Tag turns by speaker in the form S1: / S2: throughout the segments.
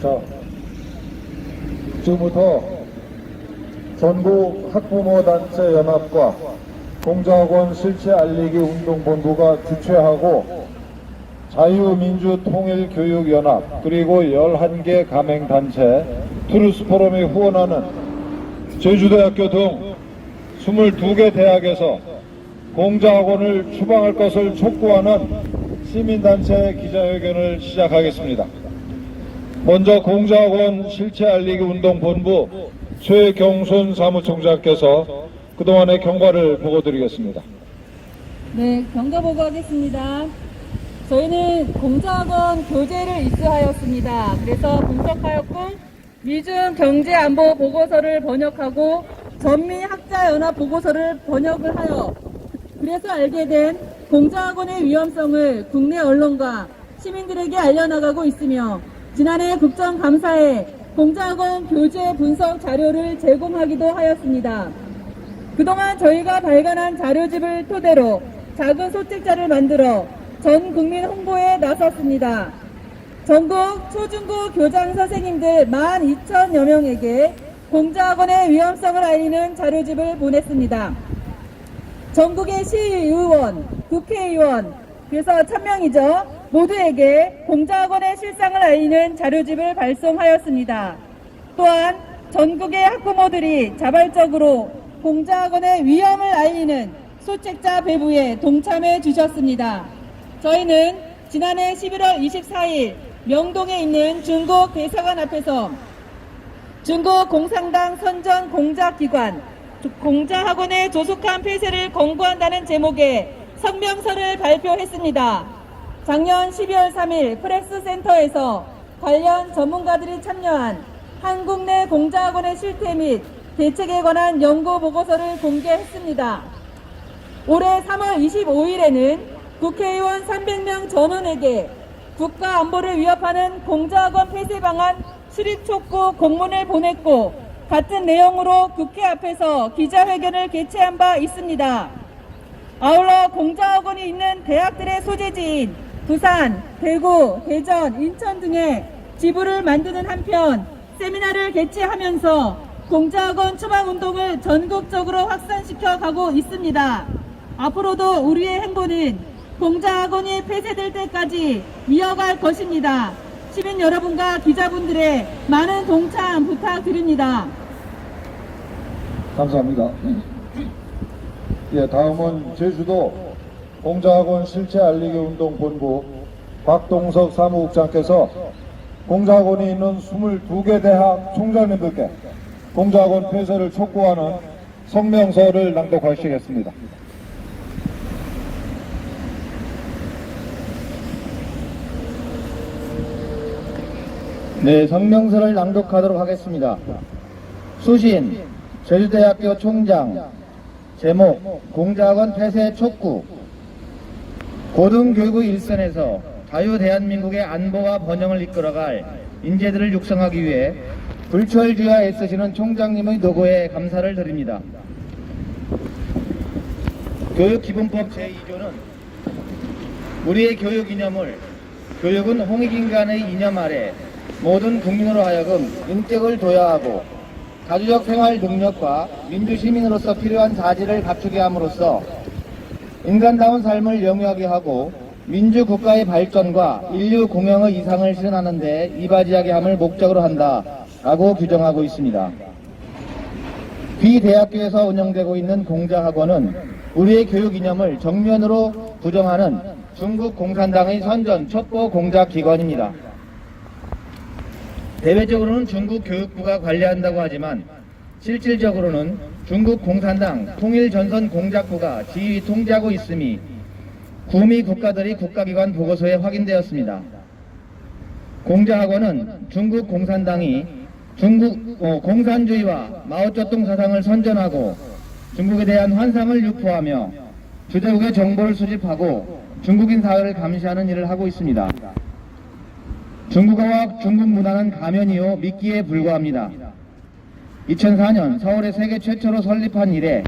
S1: 자, 지금부터 전국 학부모 단체 연합과 공자학원 실체 알리기 운동본부가 주최하고 자유민주통일교육연합 그리고 11개 가맹단체 투르스 포럼이 후원하는 제주대학교 등 22개 대학에서 공자학원을 추방할 것을 촉구하는 시민단체 기자회견을 시작하겠습니다. 먼저 공자학원 실체 알리기 운동 본부 최경순 사무총장께서 그동안의 경과를 보고드리겠습니다.
S2: 네, 경과 보고하겠습니다. 저희는 공자학원 교재를 입수하였습니다. 그래서 분석하였고 미중 경제안보 보고서를 번역하고 전미 학자연합 보고서를 번역을 하여 그래서 알게 된 공자학원의 위험성을 국내 언론과 시민들에게 알려나가고 있으며 지난해 국정감사에 공자학원 교재 분석 자료를 제공하기도 하였습니다. 그동안 저희가 발간한 자료집을 토대로 작은 소책자를 만들어 전 국민 홍보에 나섰습니다. 전국 초중고 교장 선생님들 12,000여 명에게 공자학원의 위험성을 알리는 자료집을 보냈습니다. 전국의 시의원, 국회의원, 그래서 1000명이죠. 모두에게 공자학원의 실상을 알리는 자료집을 발송하였습니다. 또한 전국의 학부모들이 자발적으로 공자학원의 위험을 알리는 소책자 배부에 동참해 주셨습니다. 저희는 지난해 11월 24일 명동에 있는 중국 대사관 앞에서 중국 공산당 선전 공자기관 공자학원의 조속한 폐쇄를 권고한다는 제목의 성명서를 발표했습니다. 작년 12월 3일 프레스 센터에서 관련 전문가들이 참여한 한국 내 공자학원의 실태 및 대책에 관한 연구 보고서를 공개했습니다. 올해 3월 25일에는 국회의원 300명 전원에게 국가 안보를 위협하는 공자학원 폐쇄 방안 수립 촉구 공문을 보냈고 같은 내용으로 국회 앞에서 기자회견을 개최한 바 있습니다. 아울러 공자학원이 있는 대학들의 소재지인 부산, 대구, 대전, 인천 등의 지부를 만드는 한편 세미나를 개최하면서 공자학원 추방 운동을 전국적으로 확산시켜 가고 있습니다. 앞으로도 우리의 행보는 공자학원이 폐쇄될 때까지 이어갈 것입니다. 시민 여러분과 기자분들의 많은 동참 부탁드립니다.
S1: 감사합니다. 예, 다음은 제주도 공자학원 실체 알리기 운동 본부 박동석 사무국장께서 공자학원이 있는 22개 대학 총장님들께 공자학원 폐쇄를 촉구하는 성명서를 낭독하시겠습니다.
S3: 네, 성명서를 낭독하도록 하겠습니다. 수신, 제주대학교 총장, 제목, 공자학원 폐쇄 촉구, 고등교육의 일선에서 자유 대한민국의 안보와 번영을 이끌어갈 인재들을 육성하기 위해 불철주야 애쓰시는 총장님의 노고에 감사를 드립니다. 교육기본법 제2조는 우리의 교육 이념을 교육은 홍익인간의 이념 아래 모든 국민으로 하여금 인격을 도야하고 가주적 생활 능력과 민주시민으로서 필요한 자질을 갖추게 함으로써 인간다운 삶을 영위하게 하고 민주 국가의 발전과 인류 공영의 이상을 실현하는 데 이바지하게 함을 목적으로 한다라고 규정하고 있습니다. 비 대학교에서 운영되고 있는 공자학원은 우리의 교육 이념을 정면으로 부정하는 중국 공산당의 선전 첩보 공작 기관입니다. 대외적으로는 중국 교육부가 관리한다고 하지만 실질적으로는 중국 공산당 통일전선 공작부가 지휘 통제하고 있음이 구미 국가들이 국가기관 보고서에 확인되었습니다. 공자학원은 중국 공산당이 중국 어, 공산주의와 마오쩌둥 사상을 선전하고 중국에 대한 환상을 유포하며 주재국의 정보를 수집하고 중국인 사회를 감시하는 일을 하고 있습니다. 중국어와 중국 문화는 가면이요 미끼에 불과합니다. 2004년 서울에 세계 최초로 설립한 이래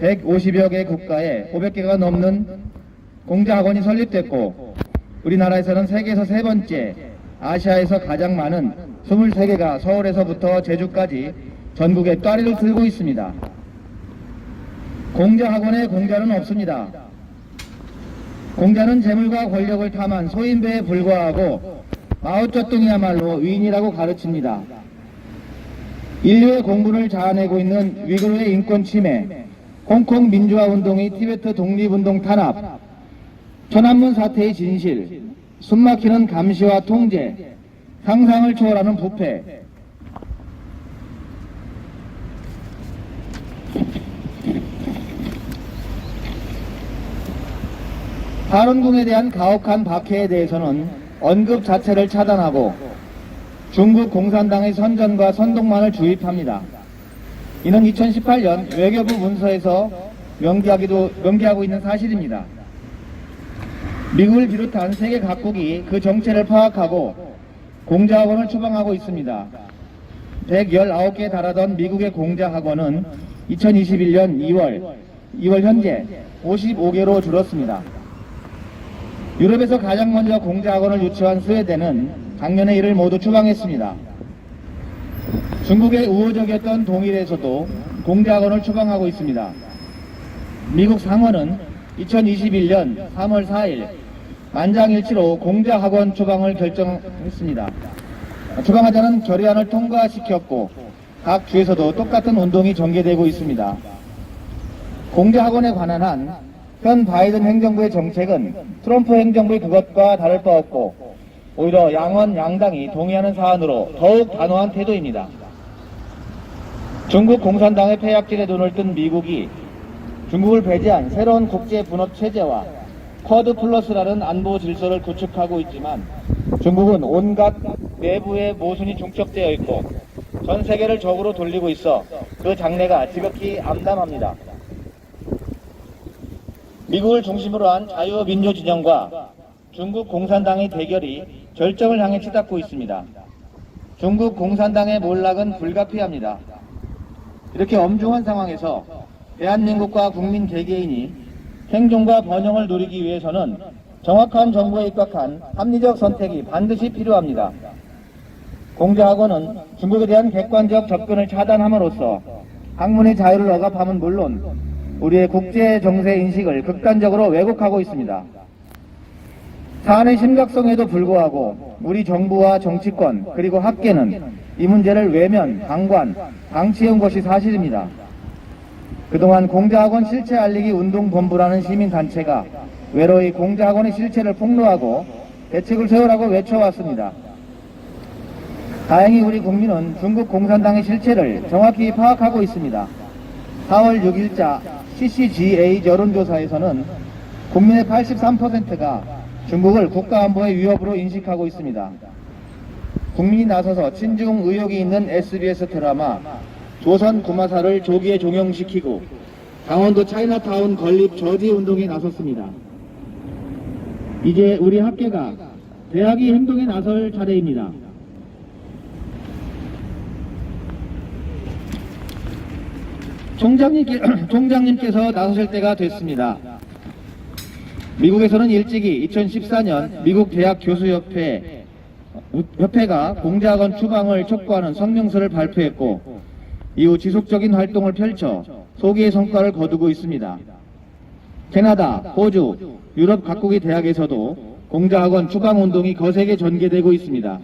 S3: 150여 개 국가에 500개가 넘는 공자학원이 설립됐고 우리나라에서는 세계에서 세 번째 아시아에서 가장 많은 23개가 서울에서부터 제주까지 전국에 따리를 들고 있습니다. 공자학원에 공자는 없습니다. 공자는 재물과 권력을 탐한 소인배에 불과하고 마오쩌둥이야말로 위인이라고 가르칩니다. 인류의 공분을 자아내고 있는 위구르의 인권 침해, 홍콩 민주화 운동이 티베트 독립운동 탄압, 천안문 사태의 진실, 숨막히는 감시와 통제, 상상을 초월하는 부패, 발원궁에 대한 가혹한 박해에 대해서는 언급 자체를 차단하고 중국 공산당의 선전과 선동만을 주입합니다. 이는 2018년 외교부 문서에서 명기하기도, 명기하고 있는 사실입니다. 미국을 비롯한 세계 각국이 그 정체를 파악하고 공자학원을 추방하고 있습니다. 119개에 달하던 미국의 공자학원은 2021년 2월, 2월 현재 55개로 줄었습니다. 유럽에서 가장 먼저 공자학원을 유치한 스웨덴은 작년에 이를 모두 추방했습니다. 중국의 우호적이었던 동일에서도 공자학원을 추방하고 있습니다. 미국 상원은 2021년 3월 4일 만장일치로 공자학원 추방을 결정했습니다. 추방하자는 결의안을 통과시켰고 각 주에서도 똑같은 운동이 전개되고 있습니다. 공자학원에 관한 한 현 바이든 행정부의 정책은 트럼프 행정부의 그것과 다를 바 없고 오히려 양원 양당이 동의하는 사안으로 더욱 단호한 태도입니다. 중국 공산당의 폐약질에 눈을 뜬 미국이 중국을 배제한 새로운 국제 분업 체제와 쿼드 플러스라는 안보 질서를 구축하고 있지만 중국은 온갖 내부의 모순이 중첩되어 있고 전 세계를 적으로 돌리고 있어 그 장래가 지극히 암담합니다. 미국을 중심으로 한 자유민주 진영과 중국 공산당의 대결이 절정을 향해 치닫고 있습니다. 중국 공산당의 몰락은 불가피합니다. 이렇게 엄중한 상황에서 대한민국과 국민 개개인이 생존과 번영을 누리기 위해서는 정확한 정보에 입각한 합리적 선택이 반드시 필요합니다. 공자학원은 중국에 대한 객관적 접근을 차단함으로써 학문의 자유를 억압함은 물론 우리의 국제 정세 인식을 극단적으로 왜곡하고 있습니다. 사안의 심각성에도 불구하고 우리 정부와 정치권 그리고 학계는 이 문제를 외면, 방관, 방치해온 것이 사실입니다. 그동안 공자학원 실체 알리기 운동본부라는 시민단체가 외로이 공자학원의 실체를 폭로하고 대책을 세우라고 외쳐왔습니다. 다행히 우리 국민은 중국 공산당의 실체를 정확히 파악하고 있습니다. 4월 6일자 CCGA 여론조사에서는 국민의 83%가 중국을 국가안보의 위협으로 인식하고 있습니다. 국민이 나서서 친중 의혹이 있는 SBS 드라마 조선 구마사를 조기에 종영시키고 강원도 차이나타운 건립 저지 운동에 나섰습니다. 이제 우리 학계가 대학이 행동에 나설 차례입니다. 총장님께, 총장님께서 나서실 때가 됐습니다. 미국에서는 일찍이 2014년 미국 대학 교수협회 협회가 공자학원 추방을 촉구하는 성명서를 발표했고 이후 지속적인 활동을 펼쳐 소기의 성과를 거두고 있습니다. 캐나다, 호주, 유럽 각국의 대학에서도 공자학원 추방 운동이 거세게 전개되고 있습니다.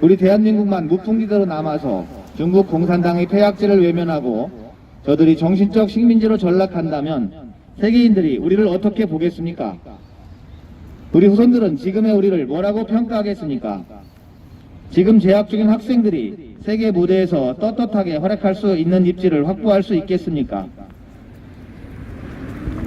S3: 우리 대한민국만 무풍지대로 남아서 중국 공산당의 폐약질을 외면하고 저들이 정신적 식민지로 전락한다면 세계인들이 우리를 어떻게 보겠습니까? 우리 후손들은 지금의 우리를 뭐라고 평가하겠습니까? 지금 재학 중인 학생들이 세계 무대에서 떳떳하게 활약할 수 있는 입지를 확보할 수 있겠습니까?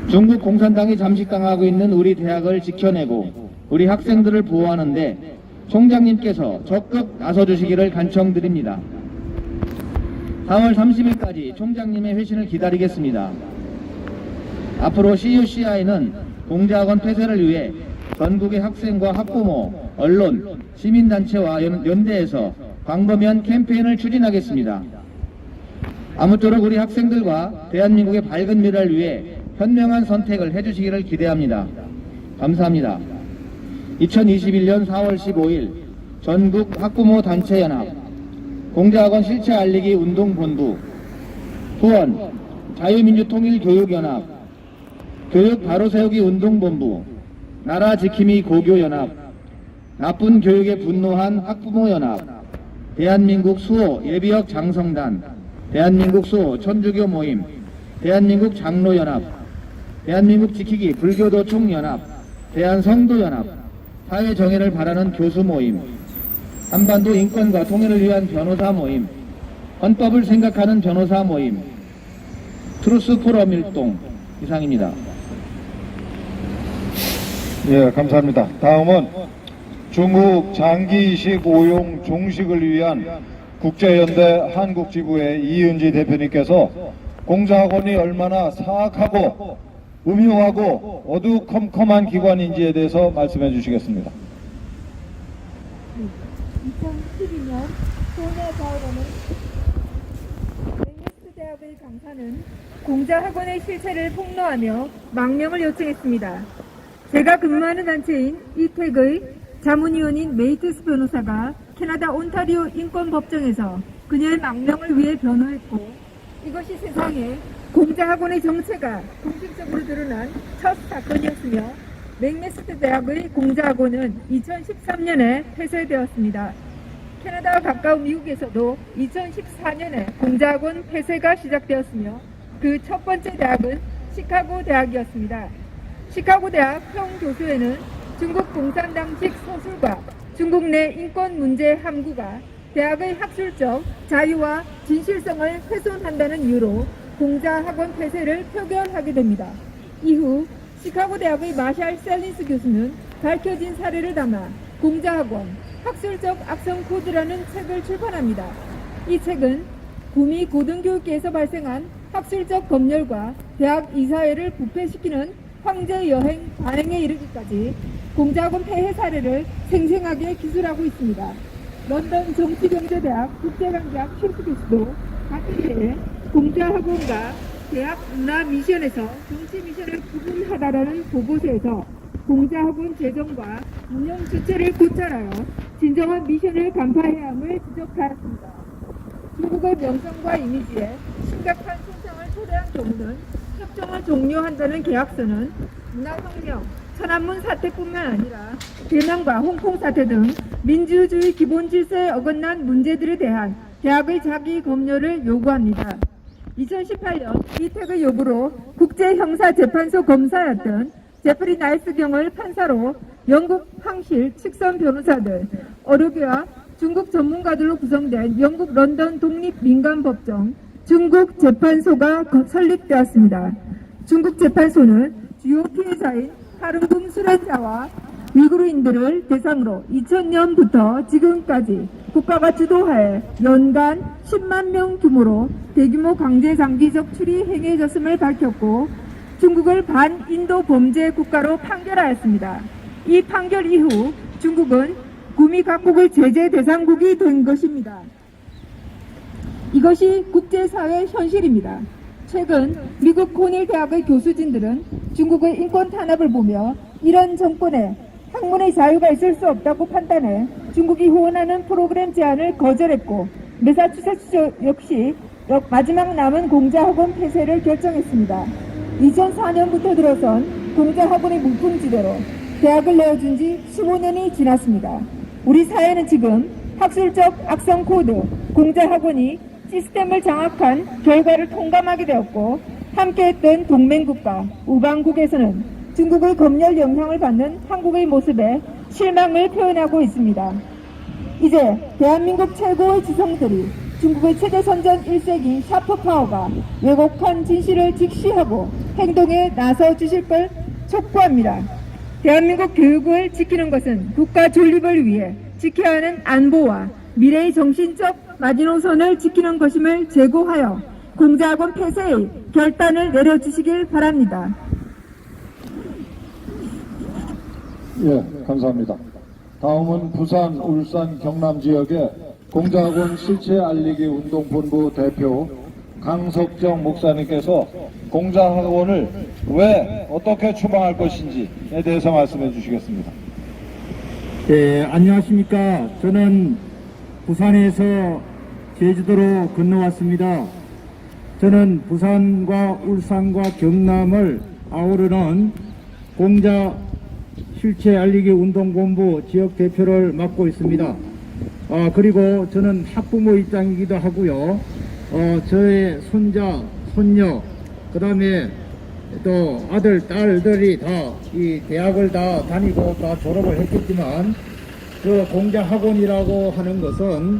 S3: 중국 공산당이 잠식당하고 있는 우리 대학을 지켜내고 우리 학생들을 보호하는데 총장님께서 적극 나서주시기를 간청드립니다. 4월 30일까지 총장님의 회신을 기다리겠습니다. 앞으로 CUCI는 공자학원 폐쇄를 위해 전국의 학생과 학부모, 언론, 시민단체와 연, 연대해서 광범위한 캠페인을 추진하겠습니다. 아무쪼록 우리 학생들과 대한민국의 밝은 미래를 위해 현명한 선택을 해주시기를 기대합니다. 감사합니다. 2021년 4월 15일 전국 학부모 단체 연합, 공자학원 실체 알리기 운동본부, 후원, 자유민주통일교육연합, 교육 바로 세우기 운동본부, 나라 지킴이 고교연합, 나쁜 교육에 분노한 학부모연합, 대한민국 수호 예비역 장성단, 대한민국 수호 천주교 모임, 대한민국 장로연합, 대한민국 지키기 불교도 총연합, 대한성도연합, 사회정의를 바라는 교수 모임, 한반도 인권과 통일을 위한 변호사 모임, 헌법을 생각하는 변호사 모임, 트루스 포럼 일동 이상입니다.
S1: 예, 감사합니다. 다음은 중국 장기 이식 오용 종식을 위한 국제연대 한국지부의 이은지 대표님께서 공자학원이 얼마나 사악하고 음흉하고 어두컴컴한 기관인지에 대해서 말씀해 주시겠습니다.
S4: 2012년 소녀자원은 맹스트 대학의 강사는 공자학원의 실체를 폭로하며 망명을 요청했습니다. 제가 근무하는 단체인 이택의 자문위원인 메이트스 변호사가 캐나다 온타리오 인권법정에서 그녀의 망명을 위해 변호했고 이것이 세상에 공자학원의 정체가 공식적으로 드러난 첫 사건이었으며 맥메스트 대학의 공자학원은 2013년에 폐쇄되었습니다. 캐나다와 가까운 미국에서도 2014년에 공자학원 폐쇄가 시작되었으며 그 첫 번째 대학은 시카고 대학이었습니다. 시카고 대학 형 교수에는 중국 공산당식 서술과 중국 내 인권 문제 함구가 대학의 학술적 자유와 진실성을 훼손한다는 이유로 공자학원 폐쇄를 표결하게 됩니다. 이후 시카고 대학의 마샬 셀린스 교수는 밝혀진 사례를 담아 공자학원 학술적 악성 코드라는 책을 출판합니다. 이 책은 구미 고등교육계에서 발생한 학술적 검열과 대학 이사회를 부패시키는 황제 여행 관행에 이르기까지 공자학원 폐해 사례를 생생하게 기술하고 있습니다. 런던 정치경제대학 국제관계학 실수 교수도 같은 해에 공자학원과 대학 문화 미션에서 정치 미션을 구분하다라는 보고서에서 공자학원 재정과 운영 주체를 고찰하여 진정한 미션을 간파해야 함을 지적하였습니다. 중국의 명성과 이미지에 심각한 손상을 초래한 경우는 협정을 종료한다는 계약서는 문화혁명, 천안문 사태뿐만 아니라 대만과 홍콩 사태 등 민주주의 기본 질서에 어긋난 문제들에 대한 대학의 자기 검열을 요구합니다. 2018년 이택의 요구로 국제형사재판소 검사였던 제프리 나이스 경을 판사로 영국 황실 측선 변호사들, 어르비와 중국 전문가들로 구성된 영국 런던 독립민간법정 중국 재판소가 거- 설립되었습니다. 중국 재판소는 주요 피해자인 하릉궁 수련자와 위구르인들을 대상으로 2000년부터 지금까지 국가가 주도하에 연간 10만 명 규모로 대규모 강제 장기적 추리 행해졌음을 밝혔고 중국을 반인도 범죄 국가로 판결하였습니다. 이 판결 이후 중국은 구미 각국의 제재 대상국이 된 것입니다. 이것이 국제사회 현실입니다. 최근 미국 코넬 대학의 교수진들은 중국의 인권 탄압을 보며 이런 정권에 학문의 자유가 있을 수 없다고 판단해 중국이 후원하는 프로그램 제안을 거절했고 메사추세츠 역시 역- 마지막 남은 공자학원 폐쇄를 결정했습니다. 2004년부터 들어선 공자학원의 무풍지대로 대학을 내어준 지 15년이 지났습니다. 우리 사회는 지금 학술적 악성 코드, 공자학원이 시스템을 장악한 결과를 통감하게 되었고 함께했던 동맹국가, 우방국에서는 중국의 검열 영향을 받는 한국의 모습에 실망을 표현하고 있습니다. 이제 대한민국 최고의 지성들이 중국의 최대 선전 1세기 샤프 파워가 왜곡한 진실을 직시하고 행동에 나서 주실 걸 촉구합니다. 대한민국 교육을 지키는 것은 국가 존립을 위해 지켜야 하는 안보와 미래의 정신적 마지노선을 지키는 것임을 제고하여 공자학원 폐쇄의 결단을 내려주시길 바랍니다.
S1: 예, 감사합니다. 다음은 부산, 울산, 경남 지역의 공자학원 실체 알리기 운동본부 대표 강석정 목사님께서 공자학원을 왜 어떻게 추방할 것인지에 대해서 말씀해 주시겠습니다.
S5: 예, 안녕하십니까. 저는 부산에서 제주도로 건너왔습니다. 저는 부산과 울산과 경남을 아우르는 공자 실체 알리기 운동본부 지역 대표를 맡고 있습니다. 아, 그리고 저는 학부모 입장이기도 하고요. 어, 저의 손자, 손녀, 그 다음에 또 아들, 딸들이 다 이 대학을 다 다니고 다 졸업을 했겠지만 그 공자 학원이라고 하는 것은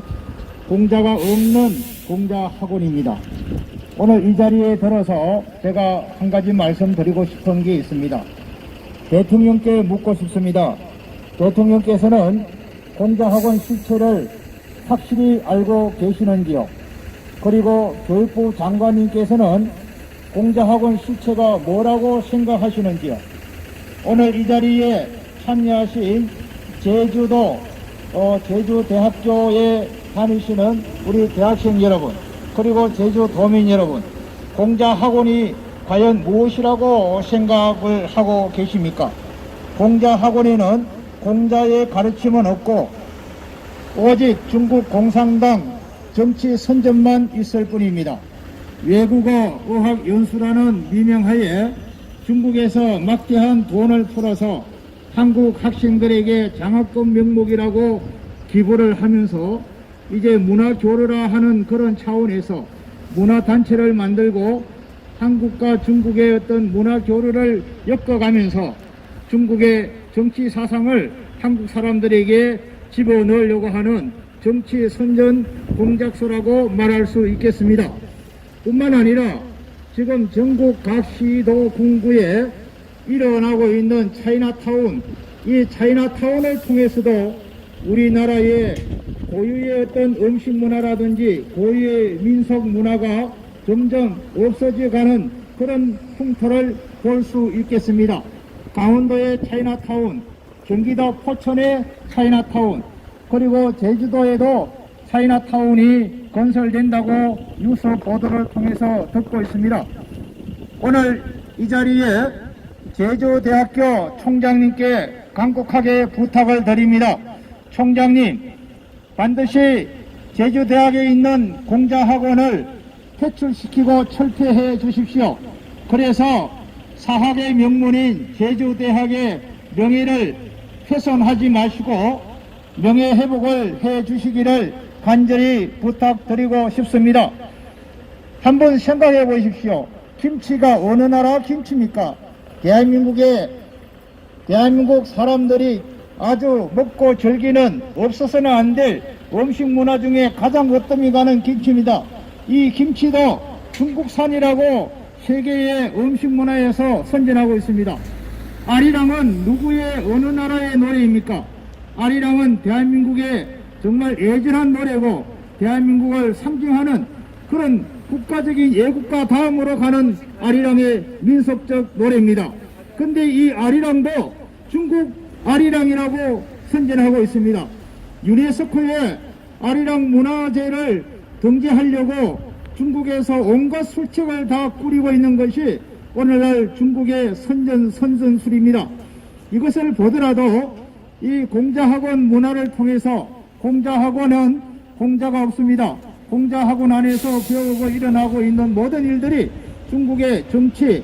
S5: 공자가 없는 공자 학원입니다. 오늘 이 자리에 들어서 제가 한 가지 말씀드리고 싶은 게 있습니다. 대통령께 묻고 싶습니다. 대통령께서는 공자 학원 실체를 확실히 알고 계시는지요? 그리고 교육부 장관님께서는 공자 학원 실체가 뭐라고 생각하시는지요? 오늘 이 자리에 참여하신 제주도 어, 제주대학교에 다니시는 우리 대학생 여러분 그리고 제주 도민 여러분 공자학원이 과연 무엇이라고 생각을 하고 계십니까? 공자학원에는 공자의 가르침은 없고 오직 중국 공산당 정치 선전만 있을 뿐입니다. 외국어 의학 연수라는 미명하에 중국에서 막대한 돈을 풀어서 한국 학생들에게 장학금 명목이라고 기부를 하면서 이제 문화 교류라 하는 그런 차원에서 문화 단체를 만들고 한국과 중국의 어떤 문화 교류를 엮어가면서 중국의 정치 사상을 한국 사람들에게 집어넣으려고 하는 정치 선전 공작소라고 말할 수 있겠습니다. 뿐만 아니라 지금 전국 각 시도 군구에 일어나고 있는 차이나타운, 이 차이나타운을 통해서도 우리나라의 고유의 어떤 음식 문화라든지 고유의 민속 문화가 점점 없어져 가는 그런 풍토를 볼 수 있겠습니다. 강원도의 차이나타운, 경기도 포천의 차이나타운, 그리고 제주도에도 차이나타운이 건설된다고 뉴스 보도를 통해서 듣고 있습니다. 오늘 이 자리에 제주대학교 총장님께 간곡하게 부탁을 드립니다. 총장님, 반드시 제주대학에 있는 공자학원을 퇴출시키고 철폐해 주십시오. 그래서 사학의 명문인 제주대학의 명예를 훼손하지 마시고 명예회복을 해 주시기를 간절히 부탁드리고 싶습니다. 한번 생각해 보십시오. 김치가 어느 나라 김치입니까? 대한민국의 대한민국 사람들이 아주 먹고 즐기는 없어서는 안 될 음식 문화 중에 가장 으뜸이 가는 김치입니다. 이 김치도 중국산이라고 세계의 음식 문화에서 선전하고 있습니다. 아리랑은 누구의 어느 나라의 노래입니까? 아리랑은 대한민국의 정말 애절한 노래고 대한민국을 상징하는 그런 국가적인 예국가 다음으로 가는 아리랑의 민속적 노래입니다. 근데 이 아리랑도 중국 아리랑이라고 선전하고 있습니다. 유네스코에 아리랑 문화재를 등재하려고 중국에서 온갖 술책을 다 꾸리고 있는 것이 오늘날 중국의 선전 선전술입니다. 이것을 보더라도 이 공자학원 문화를 통해서 공자학원은 공자가 없습니다. 공자학원 안에서 배우고 일어나고 있는 모든 일들이 중국의 정치,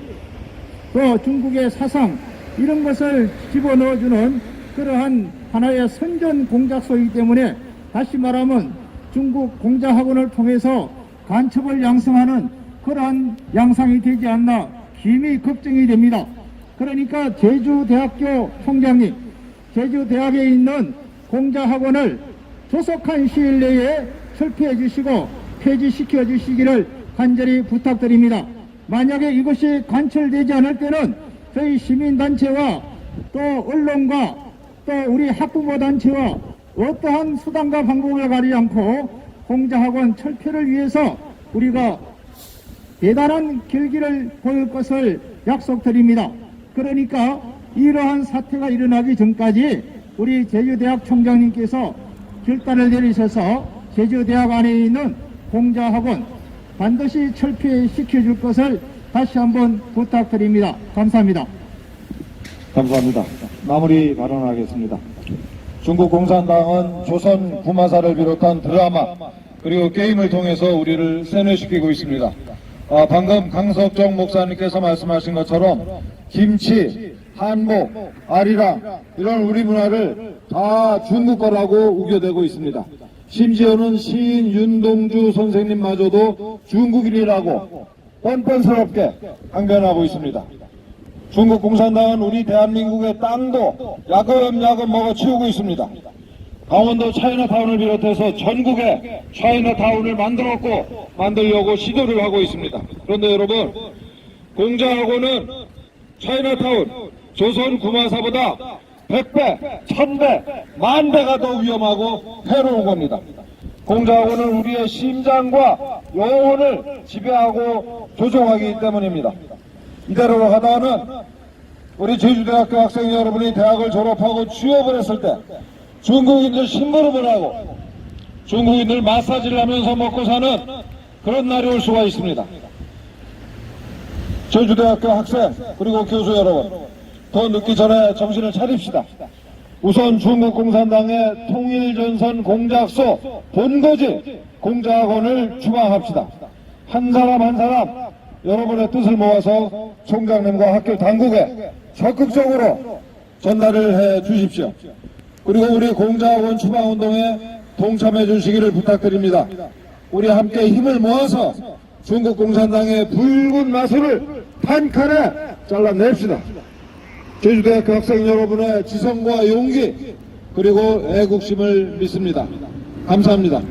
S5: 또 중국의 사상 이런 것을 집어넣어주는 그러한 하나의 선전 공작소이기 때문에 다시 말하면 중국 공자학원을 통해서 간첩을 양성하는 그러한 양상이 되지 않나 심히 걱정이 됩니다. 그러니까 제주대학교 총장님, 제주대학에 있는 공자학원을 조속한 시일 내에 철폐해 주시고 폐지시켜 주시기를 간절히 부탁드립니다. 만약에 이것이 관철되지 않을 때는 저희 시민단체와 또 언론과 또 우리 학부모 단체와 어떠한 수단과 방법을 가리지 않고 공자학원 철폐를 위해서 우리가 대단한 결기를 보일 것을 약속드립니다. 그러니까 이러한 사태가 일어나기 전까지 우리 제주대학 총장님께서 결단을 내리셔서 제주대학 안에 있는 공자학원 반드시 철폐시켜 줄 것을 다시 한번 부탁드립니다. 감사합니다.
S1: 감사합니다. 마무리 발언하겠습니다. 중국 공산당은 조선 구마사를 비롯한 드라마 그리고 게임을 통해서 우리를 세뇌시키고 있습니다. 아, 방금 강석정 목사님께서 말씀하신 것처럼 김치, 한복, 아리랑 이런 우리 문화를 다 중국 거라고 우겨대고 있습니다. 심지어는 시인 윤동주 선생님마저도 중국인이라고 뻔뻔스럽게 항변하고 있습니다. 중국 공산당은 우리 대한민국의 땅도 야금야금 먹어치우고 있습니다. 강원도 차이나타운을 비롯해서 전국에 차이나타운을 만들었고 만들려고 시도를 하고 있습니다. 그런데 여러분 공자하고는 차이나타운 조선 구마사보다 100배, 1000배, 만배가 더 위험하고 해로운 겁니다. 공자하고는 우리의 심장과 영혼을 지배하고 조종하기 때문입니다. 이대로 가다가는 우리 제주대학교 학생 여러분이 대학을 졸업하고 취업을 했을 때 중국인들 심부름을 하고 중국인들 마사지를 하면서 먹고 사는 그런 날이 올 수가 있습니다. 제주대학교 학생 그리고 교수 여러분 더 늦기 전에 정신을 차립시다. 우선 중국 공산당의 통일전선 공작소 본거지 공작원을 추방합시다. 한 사람 한 사람 여러분의 뜻을 모아서 총장님과 학교 당국에 적극적으로 전달을 해 주십시오. 그리고 우리 공작원 추방운동에 동참해 주시기를 부탁드립니다. 우리 함께 힘을 모아서 중국 공산당의 붉은 마술을 판칼에 잘라냅시다. 제주대학교 학생 여러분의 지성과 용기 그리고 애국심을 믿습니다. 감사합니다.